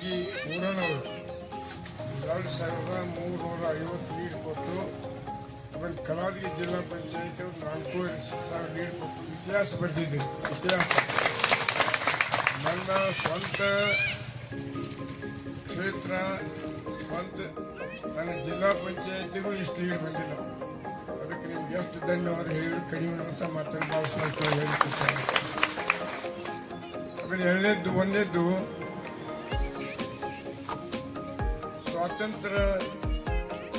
ಕಲಾದಗಿ ಊರನವರು ಎರಡು ಸಾವಿರದ ಮೂರ್ನೂರ ಐವತ್ತು ನೀರು ಕೊಟ್ಟು, ಆಮೇಲೆ ಕಲಾದಗಿ ಜಿಲ್ಲಾ ಪಂಚಾಯಿತಿ ಒಂದು ನಾಲ್ಕೂವರೆ ಸಾವಿರ ನೀರು ಕೊಟ್ಟು ಇತಿಹಾಸ ಬರೆದಿದೆ ಇತಿಹಾಸ. ನನ್ನ ಸ್ವಂತ ಕ್ಷೇತ್ರ, ಸ್ವಂತ ನನ್ನ ಜಿಲ್ಲಾ ಪಂಚಾಯತಿಗೂ ಇಷ್ಟು ನೀರು ಬಂದಿಲ್ಲ. ಅದಕ್ಕೆ ನಿಮ್ಗೆ ಎಷ್ಟು ಧನ್ಯವಾದ ಹೇಳಿ ಕಡಿಮೆ ಅಂತ ಮತ್ತೆ ಭಾಳ ಸ್ವಲ್ಪ ಆಮೇಲೆ ಎರಡನೇದ್ದು, ಒಂದೇದ್ದು ಸ್ವಾತಂತ್ರ್ಯ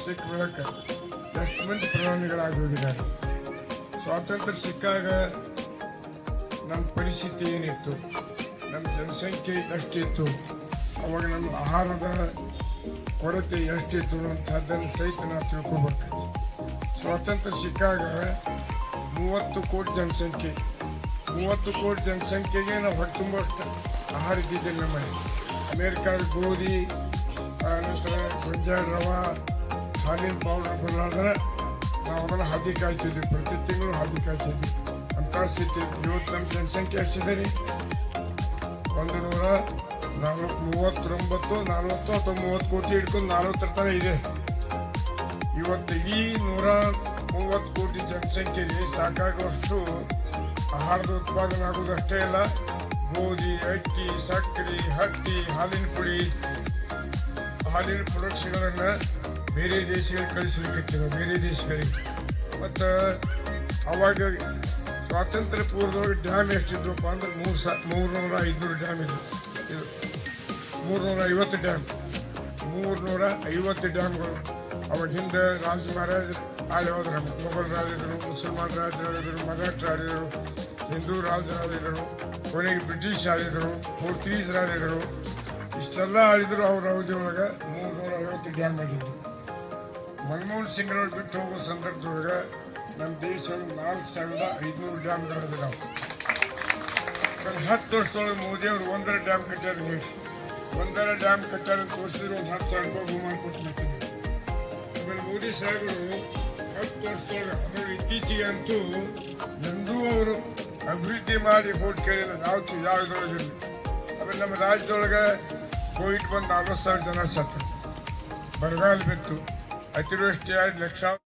ಸಿಕ್ಕ ಬಳಿಕ ಎಷ್ಟು ಮಂದಿ ಪ್ರಧಾನಿಗಳಾಗಿ ಹೋಗಿದ್ದಾರೆ ಸ್ವಾತಂತ್ರ್ಯ ಸಿಕ್ಕಾಗ ನಮ್ಮ ಪರಿಸ್ಥಿತಿ ಏನಿತ್ತು? ನಮ್ಮ ಜನಸಂಖ್ಯೆ ಎಷ್ಟಿತ್ತು? ಅವಾಗ ನಮ್ಮ ಆಹಾರದ ಕೊರತೆ ಎಷ್ಟಿತ್ತು ಅಂತದ್ದನ್ನು ಸಹಿತ ನಾವು ತಿಳ್ಕೊಬೇಕು ಸ್ವಾತಂತ್ರ್ಯ ಸಿಕ್ಕಾಗ ಮೂವತ್ತು ಕೋಟಿ ಜನಸಂಖ್ಯೆ. ಮೂವತ್ತು ಕೋಟಿ ಜನಸಂಖ್ಯೆಗೆ ನಾವು ಹೊಟ್ಟೆ ತುಂಬುವಷ್ಟು ಆಹಾರ ಇದ್ದಿದ್ದೇವೆ ನಮ್ಮ ಅಮೇರಿಕಾದ ಗೋಧಿ ನಂತರ ಗೊಂಜಾಳ ರವ ಹಾಲಿನ ಪೌಡರ್ ಬರಲಾದ್ರೆ ನಾವು ಅದನ್ನು ಹಾದಿ ಕಾಯ್ತಿದ್ವಿ ಪ್ರತಿ ತಿಂಗಳು ಹಾದಿ ಕಾಯ್ತಿದ್ವಿ ಅಂತ ಸ್ಥಿತಿ ಇವತ್ತು ನಮ್ಮ ಜನಸಂಖ್ಯೆ ಎಷ್ಟಿದೆ ರೀ ಒಂದು ನೂರ ನಾಲ್ಕು ಮೂವತ್ತೊಂಬತ್ತು ನಲ್ವತ್ತು ಅಥವಾ ಮೂವತ್ತು ಕೋಟಿ ಹಿಡ್ಕೊಂಡು ನಲ್ವತ್ತರ ತನಕ ಇದೆ ಇವತ್ತು ಈ ನೂರ ಮೂವತ್ತು ಕೋಟಿ ಜನಸಂಖ್ಯೆಗೆ ಸಾಕಾಗುವಷ್ಟು ಆಹಾರದ ಉತ್ಪಾದನೆ ಆಗುವುದಷ್ಟೇ ಅಲ್ಲ ಗೋಧಿ ಅಕ್ಕಿ ಸಕ್ಕರೆ ಹತ್ತಿ ಹಾಲಿನ ಪುಡಿ ಹಾಲಿನ ಪ್ರೊಡಕ್ಟ್ಸ್ಗಳನ್ನು ಬೇರೆ ದೇಶಗಳಿಗೆ ಕಳಿಸಲಿಕ್ಕೆ ಬೇರೆ ದೇಶಗಳಿಗೆ. ಮತ್ತು ಅವಾಗ ಸ್ವಾತಂತ್ರ್ಯ ಪೂರ್ವದೊಳಗೆ ಡ್ಯಾಮ್ ಎಷ್ಟಿದ್ವಪ್ಪ ಅಂದ್ರೆ ಮೂರು ಸಾ, ಮೂರ್ನೂರ ಐದುನೂರು ಡ್ಯಾಮ್ ಇದು. ಇದು ಮೂರ್ನೂರ ಐವತ್ತು ಡ್ಯಾಮ್ ಮೂರ್ನೂರ ಐವತ್ತು ಡ್ಯಾಮ್ಗಳು ಅವಾಗ ಹಿಂದೆ ರಾಜ ಮಹಾರಾಜ ಆಳೆ ಹೋದ್ರೆ ಮೊಘಲ್ ರಾಜರು, ಮುಸಲ್ಮಾನ್ ರಾಜರಾಡಿದರು ಮರಾಠ ಆಳಿದರು ಹಿಂದೂ ರಾಜರಾಡಿದರು ಕೊನೆಗೆ ಬ್ರಿಟಿಷ್ ಆಳಿದರು, ಪೋರ್ಚುಗೀಸ್ ರಾಡಿದರು ಇಷ್ಟೆಲ್ಲ ಆಳಿದ್ರು ಅವ್ರ ಅವಧಿ ಒಳಗೆ ಮೂರ್ನೂರ ಐವತ್ತು ಡ್ಯಾಮ್ ಆಗಿದ್ದು. ಮನಮೋಹನ್ ಸಿಂಗ್ರವ್ರು ಬಿಟ್ಟು ಹೋಗೋ ಸಂದರ್ಭದೊಳಗೆ ನಮ್ಮ ದೇಶ ನಾಲ್ಕು ಸಾವಿರದ ಐದುನೂರು ಡ್ಯಾಮ್ ನಾವು ಹತ್ತು ವರ್ಷದೊಳಗೆ ಮೋದಿ ಅವರು ಒಂದರ ಡ್ಯಾಮ್ ಕಟ್ಟಾರ ದೇಶ. ಒಂದರ ಡ್ಯಾಮ್ ಕಟ್ಟಾರ ತೋರಿಸಿದ್ರು ಒಂದು ಹತ್ತು ಸಾವಿರ ರೂಪಾಯಿ ಬಹುಮಾನ ಕೊಟ್ಟು ಆಮೇಲೆ ಮೋದಿ ಸಾಹೇಬರು ಹತ್ತು ವರ್ಷದೊಳಗೆ ಅವರು ಇತ್ತೀಚೆಗೆ ಅಂತೂ ಎಂದೂ ಅವರು ಅಭಿವೃದ್ಧಿ ಮಾಡಿ ಹೋಗಿ ಕೇಳಿಲ್ಲ. ನಾವು ಯಾವುದ್ರೊಳಗಿರಲಿ. ಆಮೇಲೆ ನಮ್ಮ ರಾಜ್ಯದೊಳಗೆ కోవిడ్ ಬಂದು ఆగస్టు రెండు వేల సత్రం బరగాలు పెట్టు అతివృష్టి ಲಕ್ಷ